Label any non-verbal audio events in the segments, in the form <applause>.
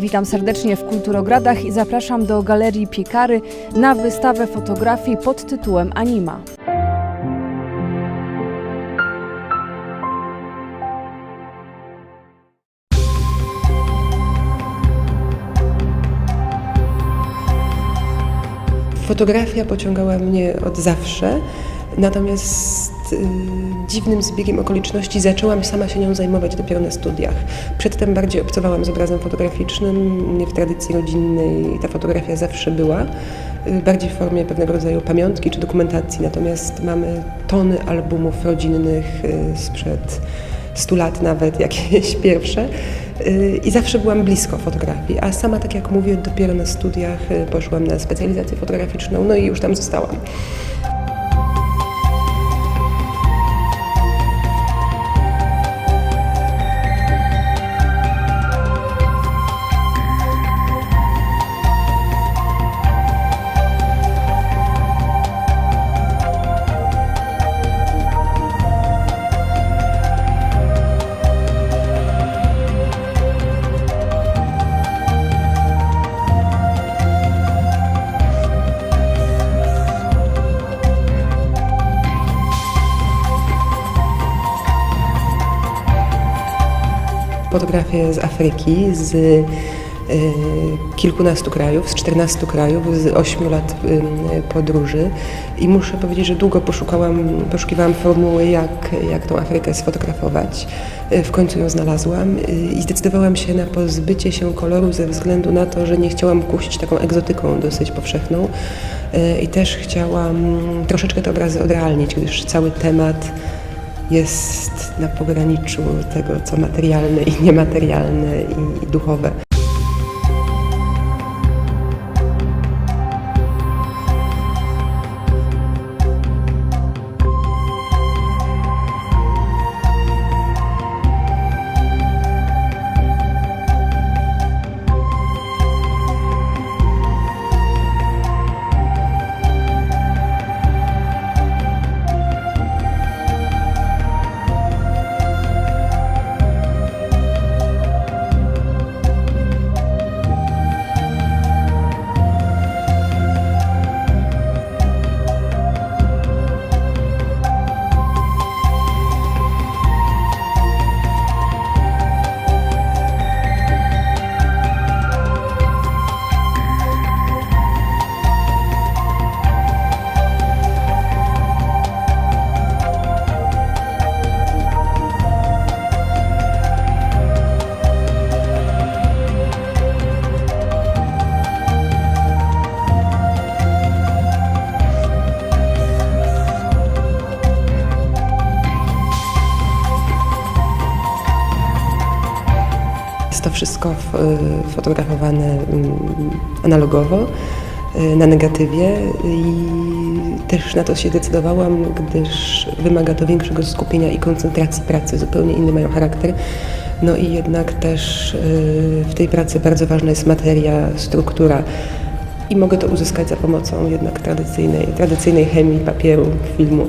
Witam serdecznie w Kulturogradach i zapraszam do Galerii Piekary na wystawę fotografii pod tytułem Anima. Fotografia pociągała mnie od zawsze, natomiast y, dziwnym zbiegiem okoliczności zaczęłam sama się nią zajmować dopiero na studiach. Przedtem bardziej obcowałam z obrazem fotograficznym, w tradycji rodzinnej ta fotografia zawsze była, y, bardziej w formie pewnego rodzaju pamiątki czy dokumentacji, natomiast mamy tony albumów rodzinnych y, sprzed 100 lat nawet, <laughs> jakieś pierwsze. I zawsze byłam blisko fotografii, a sama, tak jak mówię, dopiero na studiach poszłam na specjalizację fotograficzną, no i już tam zostałam. Fotografię z Afryki, z y, kilkunastu krajów, z 14 krajów, z 8 lat y, podróży i muszę powiedzieć, że długo poszukałam, poszukiwałam formuły, jak, jak tą Afrykę sfotografować. Y, W końcu ją znalazłam y, i zdecydowałam się na pozbycie się koloru ze względu na to, że nie chciałam kusić taką egzotyką dosyć powszechną y, i też chciałam troszeczkę te obrazy odrealnić, gdyż cały temat jest na pograniczu tego, co materialne i niematerialne i, duchowe. Wszystko y, fotografowane mm, analogowo, y, na negatywie i też na to się decydowałam, gdyż wymaga to większego skupienia i koncentracji pracy, zupełnie inny mają charakter. No i jednak też y, w tej pracy bardzo ważna jest materia, struktura i mogę to uzyskać za pomocą jednak tradycyjnej, tradycyjnej chemii, papieru, filmu.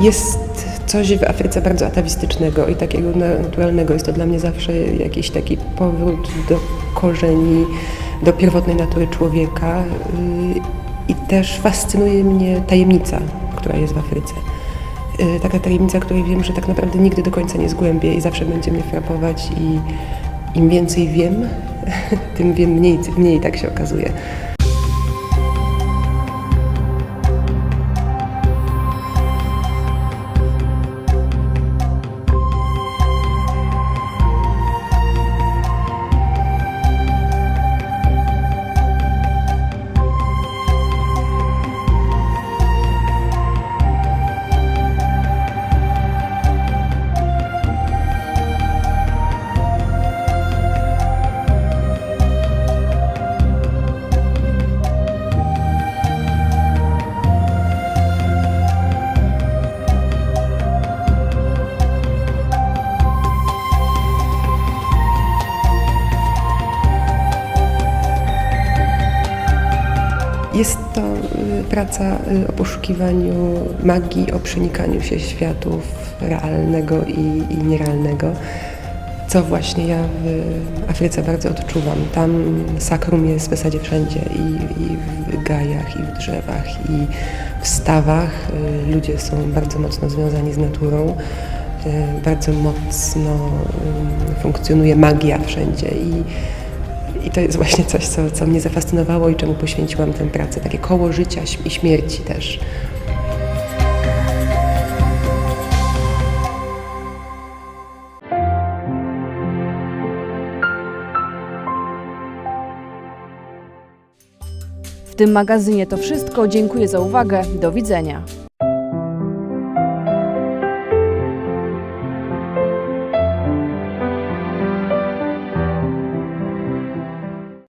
Jest coś w Afryce bardzo atawistycznego i takiego naturalnego. Jest to dla mnie zawsze jakiś taki powrót do korzeni, do pierwotnej natury człowieka. I też fascynuje mnie tajemnica, która jest w Afryce. taka tajemnica, której wiem, że tak naprawdę nigdy do końca nie zgłębię i zawsze będzie mnie frapować i im więcej wiem, <laughs> tym wiem mniej, mniej tak się okazuje. Praca y, o poszukiwaniu magii, o przenikaniu się światów realnego i, i nierealnego, co właśnie ja w Afryce bardzo odczuwam. Tam sakrum jest w zasadzie wszędzie i, i w gajach, i w drzewach, i w stawach. Y, Ludzie są bardzo mocno związani z naturą. y, Bardzo mocno funkcjonuje magia wszędzie i i to jest właśnie coś, co, co mnie zafascynowało i czemu poświęciłam tę pracę. Takie koło życia i śmierci też. W tym magazynie to wszystko. Dziękuję za uwagę. Do widzenia.